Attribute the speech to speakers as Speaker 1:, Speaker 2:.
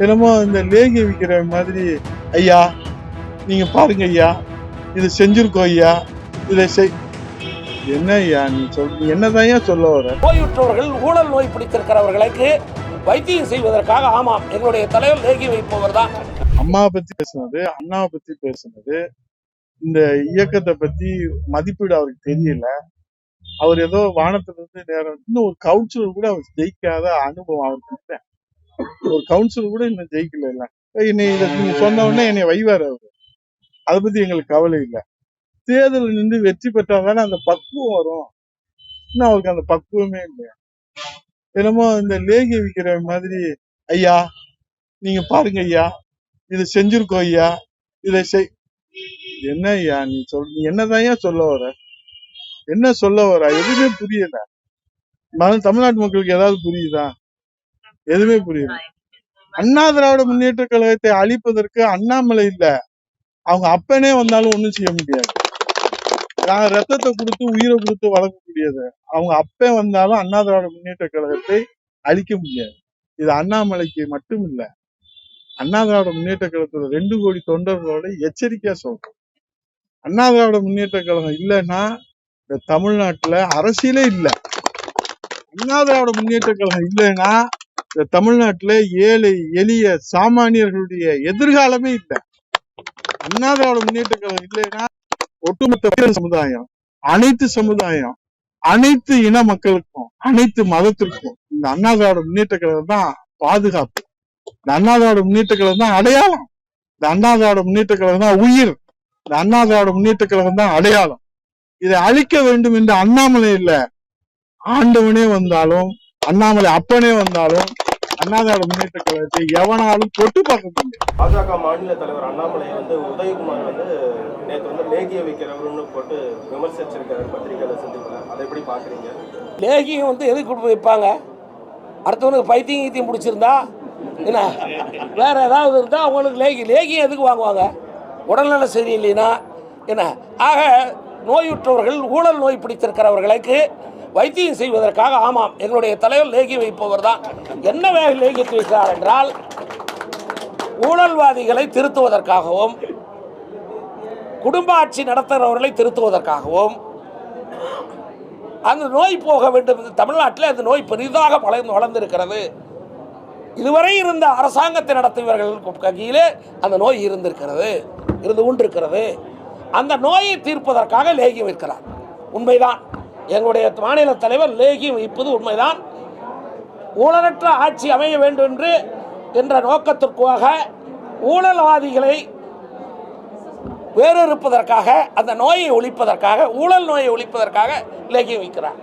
Speaker 1: என்னமோ இந்த லேகி விற்கிற மாதிரி ஐயா நீங்க பாருங்க ஐயா. இது செஞ்சிருக்கோம் ஐயா. இதை செய் என்ன ஐயா? நீ சொல் என்னதான் சொல்ல வர?
Speaker 2: நோயுற்றவர்கள் ஊழல் நோய் பிடித்திருக்கிறவர்களுக்கு வைத்தியம் செய்வதற்காக ஆமாம் எங்களுடைய தலைவர் லேகி வைப்பவர் தான்.
Speaker 1: அம்மாவை பத்தி பேசுனது அண்ணாவை பத்தி பேசுனது இந்த இயக்கத்தை பத்தி மதிப்பீடு அவருக்கு தெரியல. அவர் ஏதோ வானத்துல இருந்து நேரம் இன்னும் ஒரு கவுன்சிலர் கூட அவர் ஜெயிக்காத அனுபவம் அவருக்கு இல்லை. ஒரு கவுன்சில் கூட இன்னும் ஜெயிக்கல இல்லை. என்னை இதை நீங்க சொன்ன உடனே என்னை வைவார் அவரு. அதை பத்தி எங்களுக்கு கவலை இல்லை. தேர்தல் நின்று வெற்றி பெற்றாதானே அந்த பக்குவம் வரும். இன்னும் அவருக்கு அந்த பக்குவமே இல்லை என்னமோ இந்த லேகி விற்கிற மாதிரி ஐயா நீங்க பாருங்க ஐயா. இதை செஞ்சிருக்கோம் ஐயா. இதை செய் என்ன ஐயா நீ சொல் நீ என்னதான் சொல்ல வர? என்ன சொல்ல வர? எதுவுமே புரியல. தமிழ்நாட்டு மக்களுக்கு ஏதாவது புரியுதா? எதுவுமே புரியல. அண்ணா திராவிட முன்னேற்ற கழகத்தை அழிப்பதற்கு அண்ணாமலை இல்ல. அவங்க அப்பனே வந்தாலும் ஒண்ணும் செய்ய முடியாது. நாங்க ரத்தத்தை கொடுத்து உயிரை கொடுத்து வளர்க்கக்கூடியது. அவங்க அப்பன் வந்தாலும் அண்ணா திராவிட முன்னேற்ற கழகத்தை அழிக்க முடியாது. இது அண்ணாமலைக்கு மட்டும் இல்ல அண்ணா திராவிட முன்னேற்ற கழகத்தோட ரெண்டு கோடி தொண்டர்களோட எச்சரிக்கையா சொல்றோம் அண்ணா திராவிட முன்னேற்ற கழகம் இல்லைன்னா இந்த தமிழ்நாட்டுல அரசியலே இல்ல. அண்ணா திராவிட முன்னேற்ற கழகம் இல்லைன்னா தமிழ்நாட்டுல ஏழை எளிய சாமானியர்களுடைய எதிர்காலமே இல்ல. அண்ணா திராவிட முன்னேற்ற கழகம் இல்லைன்னா ஒட்டுமொத்த சமுதாயம் அனைத்து சமுதாயம் அனைத்து இன மக்களுக்கும் அனைத்து மதத்திற்கும் இந்த அண்ணா திராவிட முன்னேற்ற கழகம் தான் பாதுகாப்பு. இந்த அண்ணா திராவிட முன்னேற்ற கழகம் தான் அடையாளம். இந்த அண்ணா திராவிட முன்னேற்ற கழகம் தான் உயிர். இந்த அண்ணா திராவிட முன்னேற்ற கழகம் தான் அடையாளம். இதை அழிக்க வேண்டும் என்று அண்ணாமலை இல்ல. ஆண்டவனே வந்தாலும் அண்ணாமலை அப்பனே வந்தாலும் அண்ணா திராவிட முன்னேற்ற கழகத்தை எவனாலும் தொட்டு பார்க்க முடியாது.
Speaker 3: பாஜக மாநில தலைவர் அண்ணாமலை வந்து உதயகுமார் வந்து நேற்று வந்து லேகிய வைக்கிறவர்னு போட்டு விமர்சிச்சிருக்காரு பத்திரிகையில சந்திப்பில். அதை எப்படி பாக்குறீங்க
Speaker 2: லேகியம் வந்து எதுக்கு கொண்டு போய் வைப்பாங்க அடுத்தவனுக்கு பைத்தியம் கீத்தியம் பிடிச்சிருந்தா என்ன? வேற ஏதாவது இருந்தால் அவங்களுக்கு லேகி லேகியம் எதுக்கு வாங்குவாங்க? உடல்நல சரியில்லைனா என்ன? ஆக நோயுற்றவர்கள் ஊழல் நோய் பிடித்திருக்கிறவர்களுக்கு வைத்தியம் செய்வதற்காக ஆமாம் எங்களுடைய தலைவர் லேகி வைப்பவர் தான் என்ன வேக லேகித்து வைக்கிறார் என்றால் ஊழல்வாதிகளை திருத்துவதற்காகவும் குடும்ப ஆட்சி நடத்துகிறவர்களை திருத்துவதற்காகவும் அந்த நோய் போக வேண்டும் இந்த தமிழ்நாட்டில் அந்த நோய் பெரிதாக வளர்ந்து வளர்ந்திருக்கிறது. இதுவரை இருந்த அரசாங்கத்தை நடத்தியவர்கள் கையிலே அந்த நோய் இருந்திருக்கிறது இருந்து கொண்டிருக்கிறது அந்த நோயை தீர்ப்பதற்காக லேகி வைக்கிறார். உண்மைதான். எங்களுடைய மாநில தலைவர் லேகியம் வைப்பது உண்மைதான். ஊழலற்ற ஆட்சி அமைய வேண்டும் என்று என்ற நோக்கத்திற்காக ஊழல்வாதிகளை வேறறுப்பதற்காக அந்த நோயை ஒழிப்பதற்காக ஊழல் நோயை ஒழிப்பதற்காக லேகியம் வைக்கிறார்.